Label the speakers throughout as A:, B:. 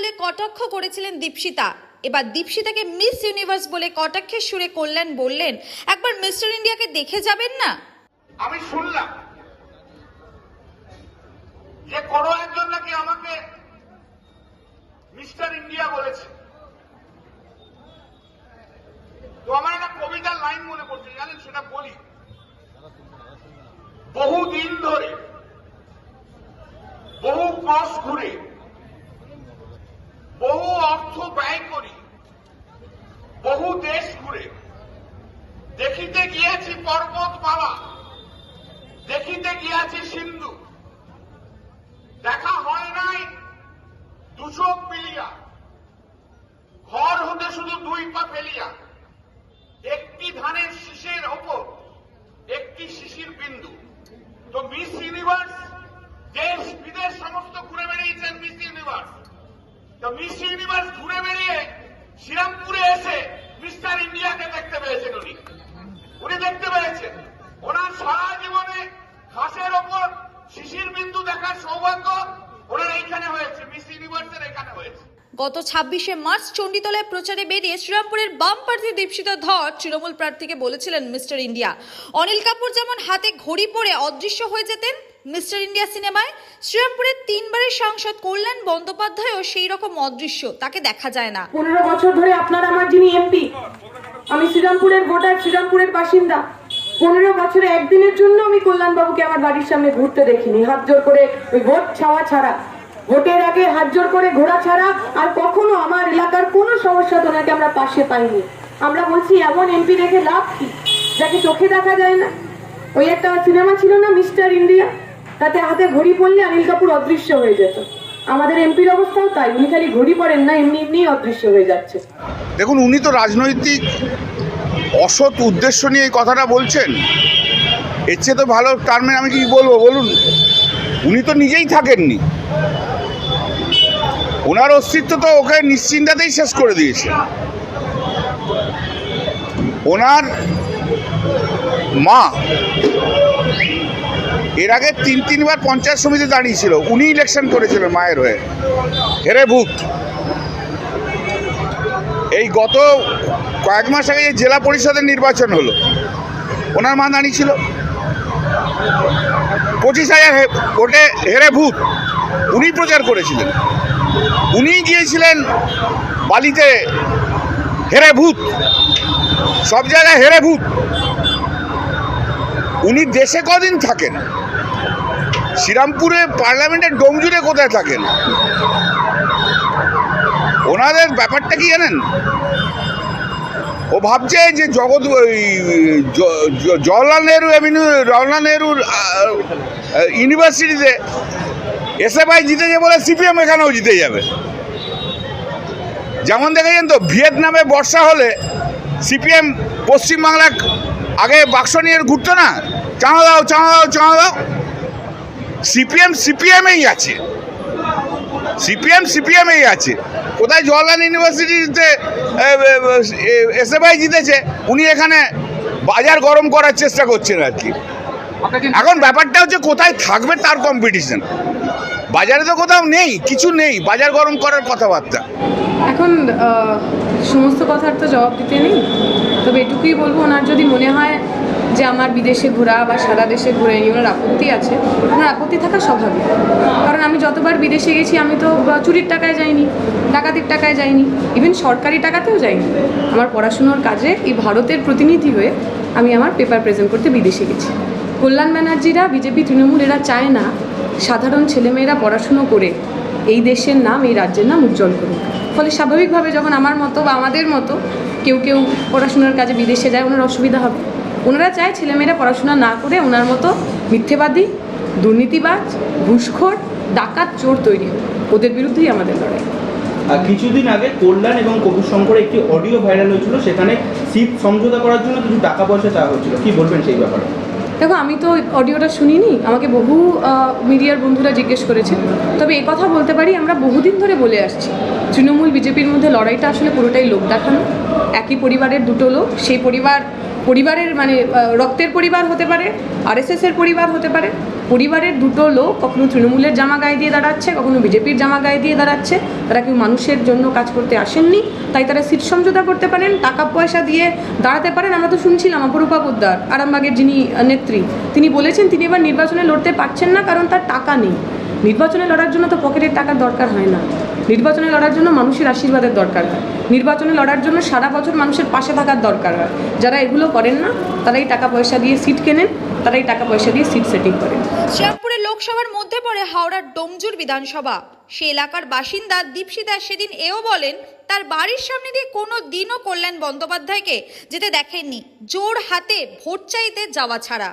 A: বলে কটাক্ষ করেছিলেন দীপশিতা। এবার দীপশিতাকে মিস ইউনিভার্স বলে কটাক্ষের সুরে কল্যাণ বললেন, একবার মিস্টার ইন্ডিয়াকে দেখে যাবেন না?
B: আমি শুনলাম যে কোনো একজন নাকি আমাকে মিস্টার ইন্ডিয়া বলেছে। তো আমার একটা কবিতার লাইন মনে পড়ছে, জানেন সেটা বলি। বহু দিন ধরে বহু ক্রস ঘুরে অর্থ ব্যয় করি। বহু দেশ ঘুরে। দেখিতে গিয়েছি পর্বতমালা। দেখিতে গিয়াছি সিন্ধু। দেখা হয় নাই দুচোখ মিলিয়া। ঘর হতে শুধু দুই পা ফেলিয়া। একটি ধানের শীষের ওপর, একটি শিশির বিন্দু। তো মিস ইউনিভার্স দেশ বিদেশ সমস্ত ঘুরে বেড়িয়েছেন মিস ইউনিভার্স। তো মিস ইউনিভার্স ঘুরে বেরিয়ে শ্রীরামপুরে এসে মিস্টার ইন্ডিয়াকে দেখতে পেয়েছেন উনি। উনি দেখতে পেয়েছেন। ওনার সারা জীবনে ঘাসের ওপর শিশির বিন্দু দেখার সৌভাগ্য ওনার এইখানে হয়েছে মিস ইউনিভার্সের এখানে হয়েছে।
A: গত ছাব্বিশে মার্চ চণ্ডীতলায় প্রচারে বেরিয়ে শ্রীরামপুরের বাম প্রার্থী দীপশিতা ধর তৃণমূল প্রার্থীকে বলেছিলেন মিস্টার ইন্ডিয়া। অনিল কাপুর যেমন হাতে ঘড়ি পরে অদৃশ্য হয়ে যেতেন মিস্টার ইন্ডিয়া সিনেমায় শ্রীরামপুরের তিনবারের সাংসদ কল্যাণ বন্দ্যোপাধ্যায়ও সেই রকম অদৃশ্য, তাকে দেখা যায় না।
C: পনেরো বছর ধরে আপনার আমার যিনি এমপি, আমি শ্রীরামপুরের ভোটার, শ্রীরামপুরের বাসিন্দা। পনেরো বছরে একদিনের জন্য আমি কল্যাণবাবুকে আমার বাড়ির সামনে ঘুরতে দেখিনি। হাত জোর করে ওই ভোট ছাওয়া ছাড়া। ভোটের আগে হাত জোর করে ঘোরা ছাড়া আর কখনো আমার এলাকার কোনো সমস্যা তো তোনাকে আমরা পাশে পাইনি। আমরা বলছি, এমন এমপি রেখে লাভ কি? যাকে চোখে দেখা যায় না। ওই একটা সিনেমা ছিল না, মিস্টার ইন্ডিয়া? তাতে হাতে ঘড়ি পড়লে অনিল কাপুর অদৃশ্য হয়ে যেত। আমাদের এমপির অবস্থাও তাই, উনি খালি ঘড়ি পড়েন না, এমনি এমনি অদৃশ্য হয়ে যাচ্ছে।
D: দেখুন, উনি তো রাজনৈতিক অসৎ উদ্দেশ্য নিয়ে এই কথাটা বলছেন। এর তো ভালো টার্মে আমি কি বলব, বলুন। উনি তো নিজেই থাকেননি। ওনার অস্তিত্ব তো ওকে নিশ্চিন্তাতেই শেষ করে দিয়েছে। ওনার মা এর আগে তিন তিনবার পঞ্চায়েত সমিতি দাঁড়িয়েছিল, উনি ইলেকশন করেছিলেন মায়ের হয়ে। হেরে ভূত। এই গত কয়েক মাস আগে যে জেলা পরিষদের নির্বাচন হলো, ওনার মা দাঁড়িয়েছিল। পঁচিশ হাজার ভোটে হেরে ভূত। উনি প্রচার করেছিলেন। উনি গিয়েছিলেন বালিতে, হেরে ভূত। সব জায়গায় হেরে ভূত। উনি দেশে কদিন থাকেন? শ্রীরামপুরে পার্লামেন্টের ডোমজুড়ে কোথায় থাকেন? ওনাদের ব্যাপারটা কি জানেন? ও ভাবছে যে জগৎ জওয়াহরলাল নেহরু অ্যাভিনিউ জওয়াহরলাল নেহরুর ইউনিভার্সিটিতে এসএফআই জিতেছে বলে সিপিএম এখানেও জিতে যাবে। যেমন দেখেছেন তো, ভিয়েতনামে বর্ষা হলে সিপিএম পশ্চিমবাংলা আগে বাক্স নিয়ে ঘুরতো না? চাঁদা দাও চাঁদা দাও চাঁদা দাও। সিপিএম সিপিএমেই আছে। সিপিএম সিপিএমেই আছে। কোথায় জওয়াহরলাল ইউনিভার্সিটিতে এস এসএফআই জিতেছে, উনি এখানে বাজার গরম করার চেষ্টা করছেন আর কি। এখন ব্যাপারটা হচ্ছে কোথায় থাকবে তার কম্পিটিশন বাজারে তো কোথাও নেই, কিছু নেই, বাজার গরম করার কথাবার্তা।
E: এখন সমস্ত কথার তো জবাব দিতে নেই। তবে এটুকুই বলব, ওনার যদি মনে হয় যে আমার বিদেশে ঘোরা বা সারা দেশে ঘুরে নিয়ে ওনার আপত্তি আছে। ওনার আপত্তি থাকা স্বাভাবিক। কারণ আমি যতবার বিদেশে গেছি, আমি তো চুরির টাকায় যাইনি, ডাকাতির টাকায় যাইনি ইভেন সরকারি টাকাতেও যাইনি। আমার পড়াশুনোর কাজে এই ভারতের প্রতিনিধি হয়ে আমি আমার পেপার প্রেজেন্ট করতে বিদেশে গেছি। কল্যাণ ব্যানার্জিরা, বিজেপি, তৃণমূল, এরা চায় না সাধারণ ছেলেমেয়েরা পড়াশুনো করে এই দেশের নাম, এই রাজ্যের নাম উজ্জ্বল করুক। ফলে স্বাভাবিকভাবে যখন আমার মতো বা আমাদের মতো কেউ কেউ পড়াশোনার কাজে বিদেশে যায়, ওনার অসুবিধা হবে। ওনারা চায় ছেলেমেয়েরা পড়াশোনা না করে ওনার মতো মিথ্যেবাদী দুর্নীতিবাজ ঘুষখোর ডাকাত চোর তৈরি ওদের বিরুদ্ধেই আমাদের লড়াই।
F: কিছুদিন আগে কল্যাণ এবং কবির শঙ্করের একটি অডিও ভাইরাল হয়েছিল সেখানে সিট সমঝোতা করার জন্য কিছু টাকা পয়সা চাওয়া হয়েছিল। কি বলবেন সেই ব্যাপারে?
E: দেখো আমি তো অডিওটা শুনিনি। আমাকে বহু মিডিয়ার বন্ধুরা জিজ্ঞেস করেছে। তবে এ কথা বলতে পারি আমরা বহুদিন ধরে বলে আসছি তৃণমূল বিজেপির মধ্যে লড়াইটা আসলে পুরোটাই লোক দেখানো। একই পরিবারের দুটো লোক সেই পরিবার পরিবারের মানে রক্তের পরিবার হতে পারে আরএসএস এর পরিবার হতে পারে, পরিবারের দুটো লোক কখনো তৃণমূলের জামা গায়ে দিয়ে দাঁড়াচ্ছে, কখনো বিজেপির জামা গায়ে দিয়ে দাঁড়াচ্ছে, তারা কেউ মানুষের জন্য কাজ করতে আসেননি, তাই তারা সিট সমঝোতা করতে পারেন, টাকা পয়সা দিয়ে দাঁড়াতে পারেন, আমরা তো শুনছিলাম অপরূপা পোদ্দার, আরামবাগের যিনি নেত্রী, তিনি বলেছেন তিনি এবার নির্বাচনে লড়তে পারছেন না, কারণ তার টাকা নেই, নির্বাচনে লড়ার জন্য তো পকেটের টাকার দরকার হয় না। নির্বাচনে লড়ার জন্য মানুষের আশীর্বাদের দরকার হয়। নির্বাচনে লড়ার জন্য সারা বছর মানুষের পাশে থাকার দরকার হয়। যারা এগুলো করেন না, তারাই টাকা পয়সা দিয়ে সিট কেনেন, তারাই টাকা পয়সা দিয়ে সিট সেটিং করেন।
A: শ্রীরামপুরের লোকসভার মধ্যে পড়ে হাওড়ার ডোমজুর বিধানসভা। সে এলাকার বাসিন্দা দীপশিতা সেদিন এও বলেন, তার বাড়ির সামনে দিয়ে কোনো দিনও কল্যাণ বন্দ্যোপাধ্যায়কে যেতে দেখেননি। জোর হাতে ভোট চাইতে যাওয়া ছাড়া।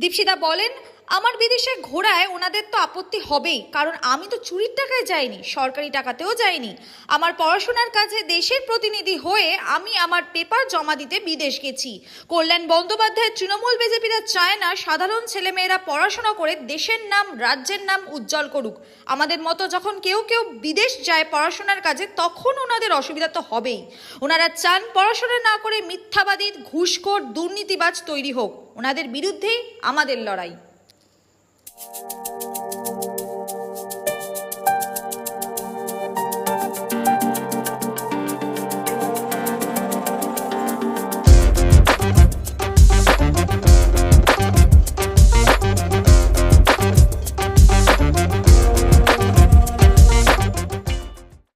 A: দীপশিতা বলেন আমার বিদেশে ঘোরায় ওনাদের তো আপত্তি হবেই, কারণ আমি তো চুরির টাকায় যাইনি, সরকারি টাকাতেও যাইনি। আমার পড়াশোনার কাজে দেশের প্রতিনিধি হয়ে আমি আমার পেপার জমা দিতে বিদেশ গেছি। কল্যাণ বন্দ্যোপাধ্যায়, তৃণমূল বিজেপিরা চায় না সাধারণ ছেলেমেয়েরা পড়াশোনা করে দেশের নাম, রাজ্যের নাম উজ্জ্বল করুক। আমাদের মতো যখন কেউ কেউ বিদেশ যায় পড়াশোনার কাজে, তখন ওনাদের অসুবিধা তো হবেই। ওনারা চান পড়াশোনা না করে মিথ্যাবাদী, ঘুষখোর, দুর্নীতিবাজ তৈরি হোক। ওনাদের বিরুদ্ধেই আমাদের লড়াই। Música